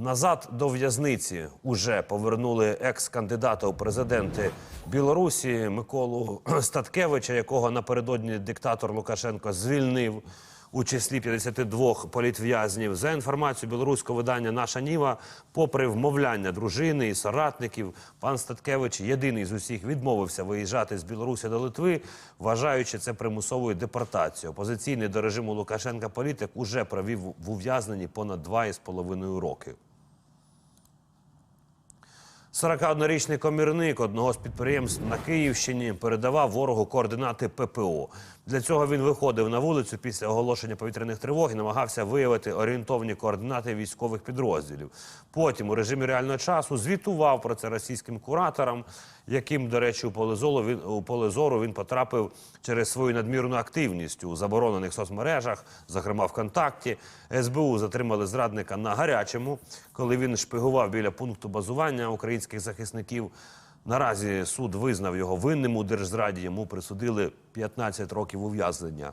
Назад до в'язниці уже повернули екс-кандидата у президенти Білорусі Миколу Статкевича, якого напередодні диктатор Лукашенко звільнив у числі 52 політв'язнів. За інформацією білоруського видання Наша Ніва, попри вмовляння дружини і соратників, пан Статкевич єдиний з усіх відмовився виїжджати з Білорусі до Литви, вважаючи це примусовою депортацією. Опозиційний до режиму Лукашенка політик уже провів в ув'язненні понад 2,5 роки. 41-річний комірник одного з підприємств на Київщині передавав ворогу координати ППО. Для цього він виходив на вулицю після оголошення повітряних тривог і намагався виявити орієнтовні координати військових підрозділів. Потім у режимі реального часу звітував про це російським кураторам, яким, до речі, у поле зору він у поле зору він потрапив через свою надмірну активність у заборонених соцмережах, зокрема ВКонтакті. СБУ затримали зрадника на гарячому, коли він шпигував біля пункту базування українських захисників. Наразі суд визнав його винним у держзраді. Йому присудили 15 років ув'язнення.